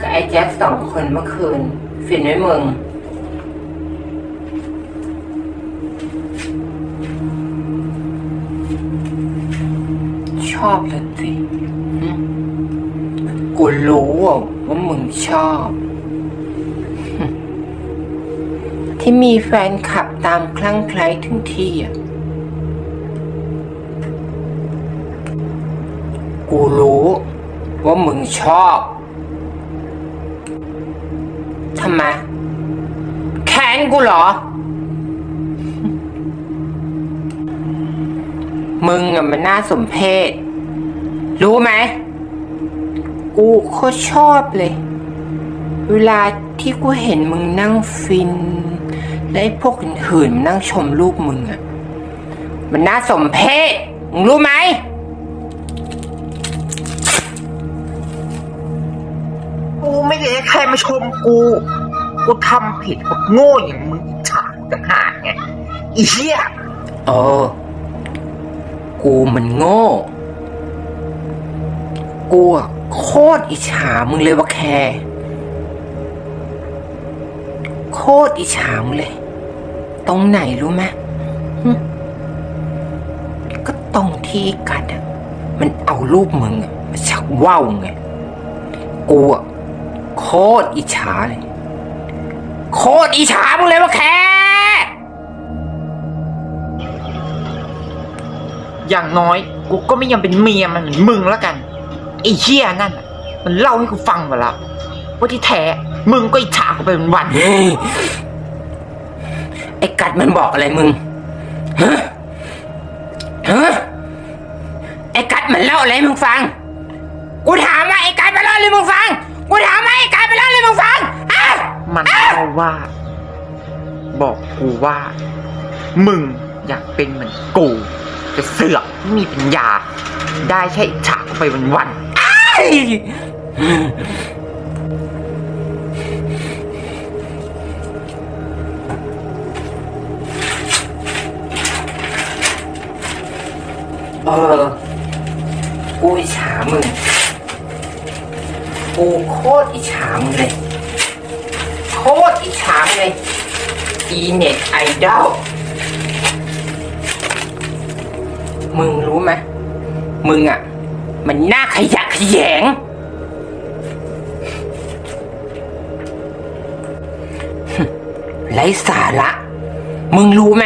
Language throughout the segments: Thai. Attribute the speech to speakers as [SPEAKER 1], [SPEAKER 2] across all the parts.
[SPEAKER 1] กับไอ้แจ็คสองคนเมื่อคืน ฟินไหมมึง ชอบเลยสิกูรู้ว่ามึงชอบ ที่มีแฟนคลับตามคลั่งไคล้ถึงที่อะกูรู้ว่ามึงชอบ ทำไม แค้นกูเหรอ มึงอะมันน่าสมเพชรู้ไหม กูโคตรชอบเลย เวลาที่กูเห็นมึงนั่งฟิน และไอ้พวกอื่นๆนั่งชมรูปมึงอะมันน่าสมเพชมึงรู้ไหม
[SPEAKER 2] ไม่ได้ให้ใครมาชมกู กูทำผิดกูโง่อย่างมึงอิจฉาต่างหากไงอีเหี้ย
[SPEAKER 1] เออ กูมันโง่ กูอะโคตรอิจฉามึงเลยว่าแคร์โคตรอิจฉามึงเลย ตรงไหนรู้ไหมหึก็ตรงที่กัดอะมันเอารูปมึงอะมาชักว่าวไง กูอะ โคตรอิจฉาเลย โคตรอิจฉามึงเลยว่าแคร์
[SPEAKER 2] อย่างน้อย กูก็ไม่ยังเป็นเมียมันเหมือนมึงแล้วกันไอ้เหี้ยนั่นน่ะมันเล่าให้กูฟังหมดแล้วว่าที่แท้มึงก็อิจฉากูไปวันๆ
[SPEAKER 1] เฮ้ยไอ้กัดมันบอกอะไรมึงฮะฮะไอ้กัดมันเล่าอะไรให้มึงฟัง กูถามว่าไอ้กัดมันเล่าอะไรให้มึงฟัง กูถามว่าไอ้กัดมันเล่าอะไรให้มึงฟังอะ
[SPEAKER 2] มันเล่าว่า บอกกูว่า มึงอยากเป็นเหมือนกูแต่เสือกไม่มีปัญญา ได้แค่อิจฉากูไปวันๆ
[SPEAKER 1] ไอ้เออกูอิจฉามึง กูโคตรอิจฉามเลย โคตรอิจฉามเลย อีเน็ตไอดอลมึงรู้ไหมมึงอะ มันน่าขยะแขยง ไร้สาระ มึงรู้ไหม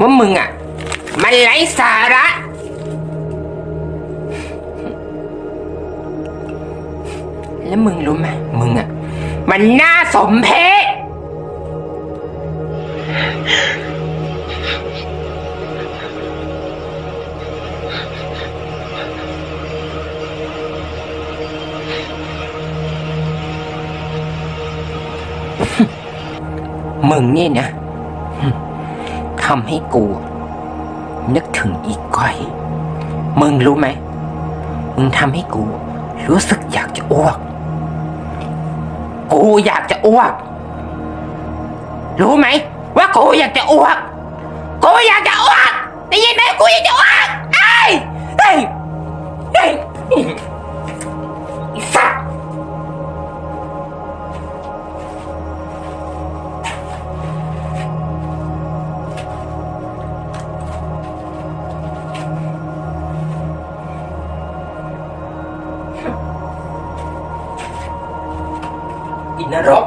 [SPEAKER 1] ว่ามึงอะ มันไร้สาระ มึงรู้ไหมมึงอะมันน่าสมเพชมึงนี่นะทำให้กู นึกถึงอีกก้อย มึงรู้ไหม มึงทำให้กู รู้สึกอยากจะอ้วก กูอยากจะอ้วก รู้ไหมว่ากูอยากจะอ้วก กูอยากจะอ้วก อินรก